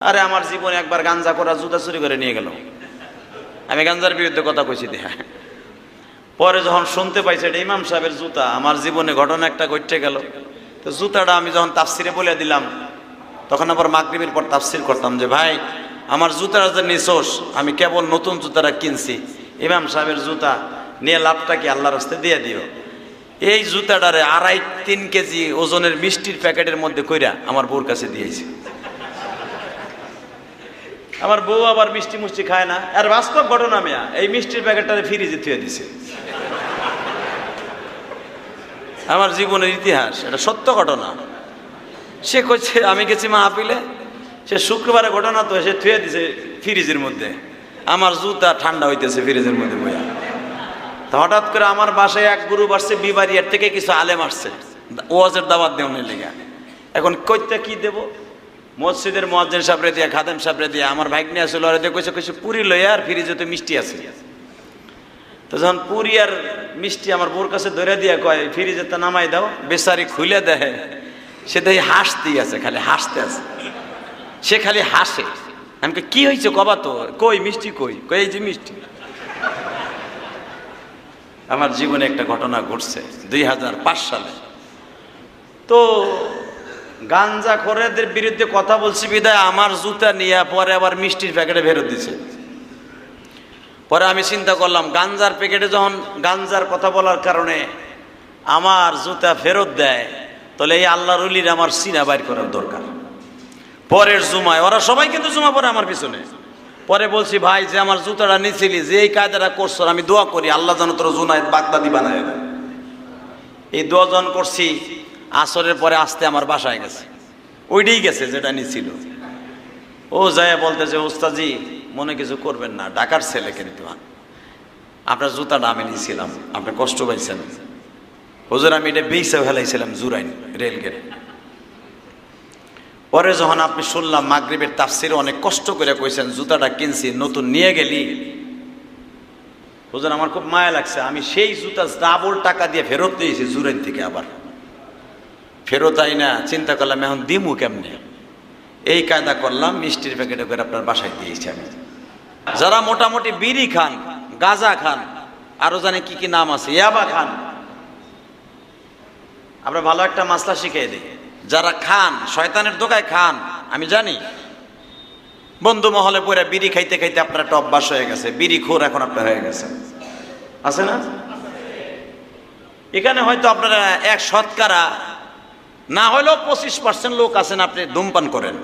আরে আমার জীবনে একবার গাঞ্জা করা জুতা চুরি করে নিয়ে গেল। আমি গাঞ্জার বিরুদ্ধে কথা কইছি দেহা। পরে যখন শুনতে পাইছে এটা ইমাম সাহেবের জুতা, আমার জীবনে ঘটনা একটা ঘটতে গেল। তো জুতাটা আমি যখন তাফসিরে বলে দিলাম, তখন আবার মাগরিবের পর তাফসির করতাম যে, ভাই, আমার জুতাটা যে নিছোস, আমি কেবল নতুন জুতাটা কিনছি। ইমাম সাহেবের জুতা নিয়ে লাভটা কি আল্লাহ রাস্তে দিয়ে দিও? এই জুতাটারে আড়াই তিন কেজি ওজনের মিষ্টির প্যাকেটের মধ্যে কইরা আমার বউর কাছে দিয়েছি। আমার বউ আবার মিষ্টি মুষ্টি খায় না। আর বাস্তব ঘটনা মেয়া, এই মিষ্টির প্যাকেটটা ফ্রিজে থুয়ে দিছে। আমার জীবনের ইতিহাস, এটা সত্য ঘটনা। সে কইছে, আমি গেছি মা আপিলে সে শুক্রবারে ঘটনা তো, সে থুয়ে দিছে ফ্রিজের মধ্যে। আমার জুতা ঠান্ডা হইতেছে ফ্রিজের মধ্যে বইয়া। তো হঠাৎ করে আমার বাসায় এক গ্রুপ আসছে বিবারিয়ার থেকে কিছু আলেম আসছে। ওয়াজের দাওয়াত দেওয়ার লেগা। এখন কইতে কি দেব? মসজিদের মহাজেন সাবরে দিয়া, খাদেম সাবরে দিয়া, আমার নিয়ে আসলে ওরা দিয়ে কইছে কইছে, পুরি লইয়া আর ফ্রিজে তো মিষ্টি আছে। তো যখন পুরি আর মিষ্টি আমার বোর কাছে ধরে দিয়া কয়, ফ্রিজে তো নামাই দাও, বেচারি খুলে দেয় সে দেখি হাসতেই আছে, খালি হাসতে আছে। সে খালি হাসে। আমি কি হয়েছে কবা তো? কই মিষ্টি কই? কই এই যে মিষ্টি। আমার জীবনে একটা ঘটনা ঘটছে, দুই হাজার পাঁচ সালে। তো গাঞ্জা খোরেদের বিরুদ্ধে কথা বলছি, বিদায়, আমার জুতা নিয়ে পরে আবার মিষ্টির প্যাকেটে ফেরত দিছে। পরে আমি চিন্তা করলাম, গাঞ্জার প্যাকেটে যখন গাঞ্জার কথা বলার কারণে আমার জুতা ফেরত দেয়, তাহলে এই আল্লাহ উলির আমার সিনা বাইর করার দরকার। পরের জুমায়, ওরা সবাই কিন্তু জুমা পরে আমার পিছনে। পরে বলছি, ভাই, যে আমার জুতাটা নিছিলি, যে এই কায়দাটা করছ আমি দোয়া করি, আল্লাহ যেন তোর জুনায় বাগদাদি বানায় এই দোয়া যখন করছি আসরের পরে আসতে আমার বাসায় গেছে। ওইটাই গেছে যেটা নিছিল। ও যায় বলতেছে ওস্তাজি মনে কিছু করবেন না ডাকার ছেলে কিন্তু আপনার জুতাটা আমি নিয়েছিলাম আপনি কষ্ট পাইছেন। হুজুর, আমি এটা বেইসা ফেলাইছিলাম জুরাইন রেলগেট পরে যখন আপনি শুনলাম মাগরিবের তাফসিরে অনেক কষ্ট করে কইছেন, জুতাটা কিনছি, নতুন নিয়ে গেলি। হুজুর, আমার খুব মায়া লাগছে। আমি সেই জুতা ডাবল টাকা দিয়ে ফেরত দিয়েছি জুরাইন থেকে আবার। ফেরত আই না, চিন্তা করলাম এখন দিমু কেমনে? এই কায়দা করলাম, মিষ্টির প্যাকেটে করে আপনার বাসায় দিয়েছি আমি। যারা মোটামুটি বিড়ি খান, গাজা খান, আরও জানে কি কি নাম আছে, ইয়াবা খান। আমরা ভালো একটা মাসলা শিখিয়ে দিই। যারা খান, শয়তানের দোকায় খান, আমি জানি। বন্ধু মহলে পরে বিড়ি খাইতে খাইতে আপনার একটা অভ্যাস হয়ে গেছে, বিড়ি খোর এখন আপনার হয়ে গেছে। আছে না? এখানে হয়তো আপনারা এক শতকরা না হলেও পঁচিশ পার্সেন্ট লোক আছেন, আপনি ধূমপান করেন।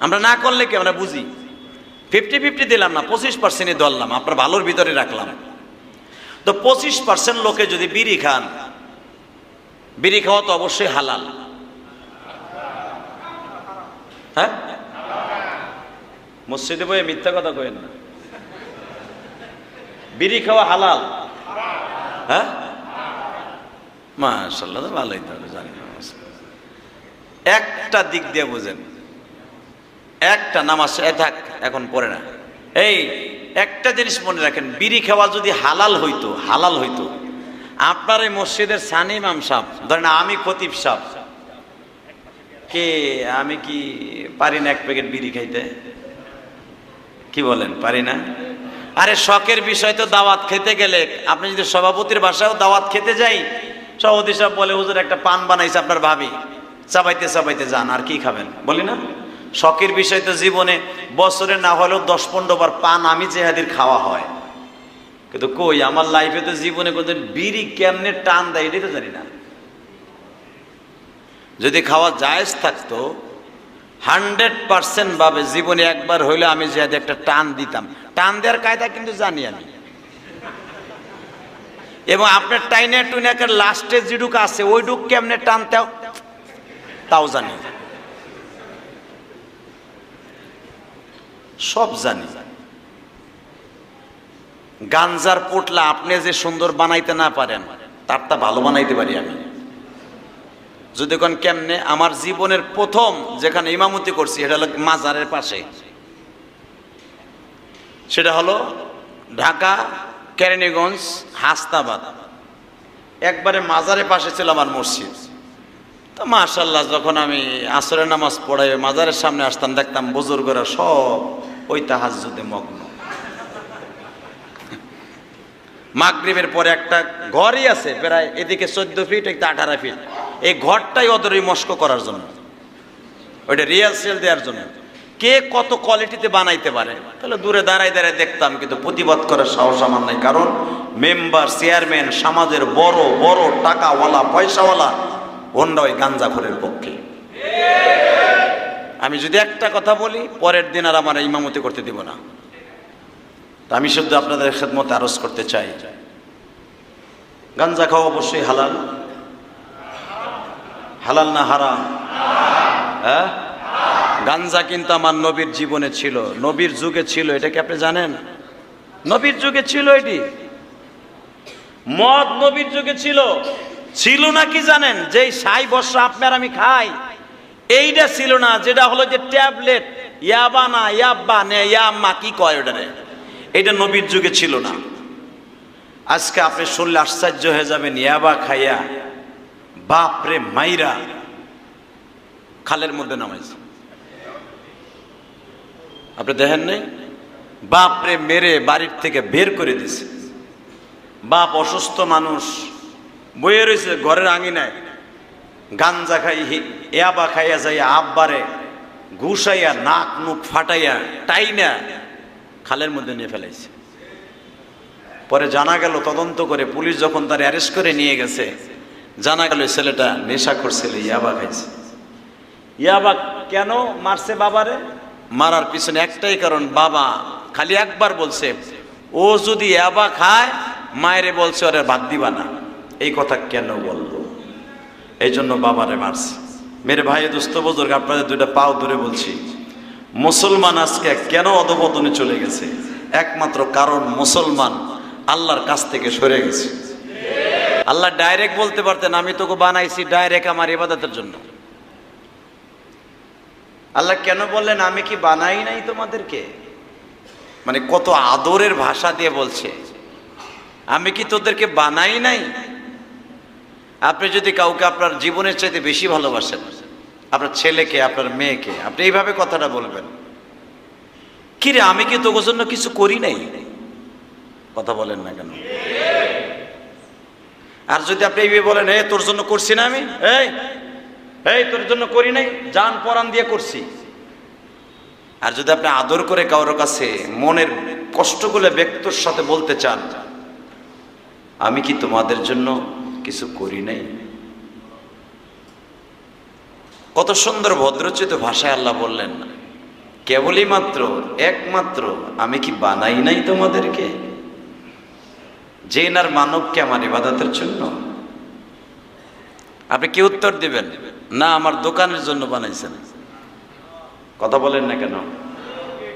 আমরা না করলে কি আমরা বুঝি? ফিফটি ফিফটি দিলাম না, পঁচিশ পার্সেন্টই ধরলাম, আপনার ভালোর ভিতরে রাখলাম। তো পঁচিশ পার্সেন্ট লোকে যদি বিড়ি খান, বিড়ি খাওয়া তো অবশ্যই হালাল। হ্যাঁ? মসজিদে বইয়ে মিথ্যা কথা কয়েন না। বিড়ি খাওয়া হালাল। হ্যাঁ? মাশাল্লাহ তো ভালোই তাহলে, জানি একটা দিক দিয়ে বুঝেন, একটা নামাজ থাক, এখন পড়ে না। এই, একটা জিনিস মনে রাখেন, বিড়ি খাওয়া যদি হালাল হইতো হালাল হইতো, আপনার এই মসজিদের সানি ইমাম সাহ ধরেন আমি খতিব সাহ কে, আমি কি পারি না এক প্যাকেট বিড়ি খাইতে? কি বলেন, পারি না? আরে শখের বিষয় তো দাওয়াত খেতে গেলে, আপনি যদি সভাপতির বাসায়ও দাওয়াত খেতে যাই সভাপতি সাহেব বলে, হুজুর, একটা পান বানাইছে আপনার ভাবি। চাবাইতে চাবাইতে যান, আর কি খাবেন? বলি না। শখের বিষয় তো জীবনে বছরে না হলেও দশ পনেরো বার পান আমি চেহাদির খাওয়া হয়। কিন্তু কই, আমার লাইফে তো জীবনে কোনদিন বিড়ি কেমনে টান দেয়, এটাই তো জানি না। যদি খাওয়া জায়েজ থাকতো, হান্ড্রেড পার্সেন্ট ভাবে জীবনে একবার হইলে আমি যে একটা টান দিতাম। টান দেওয়ার কায়দা কিন্তু জানি আমি। এবং আপনার টাইনে টুইনাকের লাস্টে যেটুক আছে ওইটুক কেমনে টানতেও তাও জানি। সব জানি। গাঞ্জার পোটলা আপনি যে সুন্দর বানাইতে না পারেন তারটা ভালো বানাইতে পারি আমি। যদি কোন কেমনে, আমার জীবনের প্রথম যেখানে ইমামতি করছি এটা হলো মাজারের পাশে। সেটা হলো ঢাকা কেরানীগঞ্জ হাস্তাবাদ একবারে মাজারের পাশে ছিল আমার মসজিদ। তো মাশাল্লাহ যখন আমি আসরের নামাজ পড়াই মাজারের সামনে আসতাম, দেখতাম বুজুর্গরা সব ওই তাহাজ্জুদে মগ্ন। মাগরিবের পরে একটা ঘরই আছে, প্রায় এদিকে চোদ্দ ফিট একটা আঠারো ফিট। এই ঘরটাই ওই মস্ক করার জন্য। ওইটা রিয়াল সেল দেওয়ার জন্য। কে কত কোয়ালিটিতে বানাইতে পারে? তাহলে দূরে দাঁড়াই দাঁড়াই দেখতাম, কিন্তু প্রতিবাদ করার সাহস আমার নাই। কারণ মেম্বার চেয়ারম্যান সমাজের বড় বড় টাকাওয়ালা, পয়সাওয়ালা অন্য ওই গাঞ্জাখরের পক্ষে। আমি যদি একটা কথা বলি, পরের দিন আর আমার ইমামতি করতে দিব না। আমি শুধু আপনাদের খেদমতে আরজ করতে চাই। গাঞ্জা খাওয়া অবশ্যই হালাল। হালাল না হারাম? হ্যাঁ? গাঞ্জা কিন্তু আমার নবীর জীবনে ছিল, নবীর যুগে ছিল, এটা কি আপনি জানেন? নবীর যুগে ছিল এটি। মদ নবীর যুগে ছিল। ছিল না কি জানেন? যেই সাই বর্ষা আপনার আমি খাই, এইটা ছিল না, যেটা হলো যে ট্যাবলেট। ইয়াবা না ইয়াব্বা নে ইয়াম্মা কি কয় ওটারে? এটা নবীর যুগে ছিল না। আজকে আপনি শুনলে আশ্চর্য হয়ে যাবেন ইয়াবা খাইয়া বাপরে মাইরা খালের মধ্যে নামাইছে। আপনি দেখেন নাই? বাপরে মেরে বাড়ির থেকে বের করে দিছে। বাপ অসুস্থ মানুষ বয়ে রয়েছে ঘরের আঙিনায়। গাঞ্জা খাই ইয়াবা খাইয়া যাইয়া আব্বারে ঘুষাইয়া নাক মুখ ফাটাইয়া, টাইনা খালের মধ্যে নিয়ে ফেলাইছে। পরে জানা গেল, তদন্ত করে পুলিশ যখন তার অ্যারেস্ট করে নিয়ে গেছে, জানা গেল ছেলেটা নেশা করছিল ইয়াবা খাইছে। ইয়াবা কেন মারছে বাবারে? মারার পিছনে একটাই কারণ, বাবা খালি একবার বলছে, ও যদি ইয়াবা খায়, মায়েরে বলছে ওরে ভাত দিবা না। এই কথা কেন বলব এই জন্য বাবারে মারছে। মেরে ভাই, দোস্ত, বুজুর্গ, আপনাদের দুইটা পাও ধরে বলছি। মুসলমান আজকে কেন অধপতনে চলে গেছে? একমাত্র কারণ মুসলমান আল্লাহর কাছ থেকে সরে গেছে। আল্লাহ ডাইরেক্ট বলতে পারতেন, আমি তোকে বানাইছি ডাইরেক্ট আমার ইবাদতের জন্য। আল্লাহ কেন বললেন আমি কি বানাই নাই তোমাদেরকে? মানে কত আদরের ভাষা দিয়ে বলছে আমি কি তোদেরকে বানাই নাই? আপনি যদি কাউকে আপনার জীবনের চাইতে বেশি ভালোবাসেন আপনার ছেলেকে আপনার মেয়েকে আপনি এইভাবে কথাটা বলবেন। কিরে আমি কি তোর জন্য কিছু করি নাই? কথা বলেন না কেন? আর যদি আপনি এইভাবে বলেন এ তোর জন্য করছি না আমি? এই এই, তোর জন্য করি নাই, জান পরাণ দিয়ে করছি। আর যদি আপনি আদর করে কারোর কাছে মনের কষ্টগুলো ব্যক্তর সাথে বলতে চান, আমি কি তোমাদের জন্য কিছু করি নাই? কত সুন্দর ভদ্রচিত ভাষায় আল্লাহ বললেন, কেবলই মাত্র, একমাত্র আমি কি বানাই নাই তোমাদেরকে? যে নার মানবকে আমার ইবাদতের জন্য? আপনি কি উত্তর দিবেন? না আমার দোকানের জন্য বানাইছেন। কথা বলেন না কেন?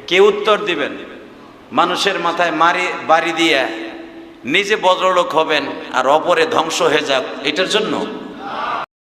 কে উত্তর দিবেন? মানুষের মাথায় মারি বাড়ি দিয়ে নিজে বজ্রলোক হবেন আর অপরে ধ্বংস হয়ে যাক এটার জন্য?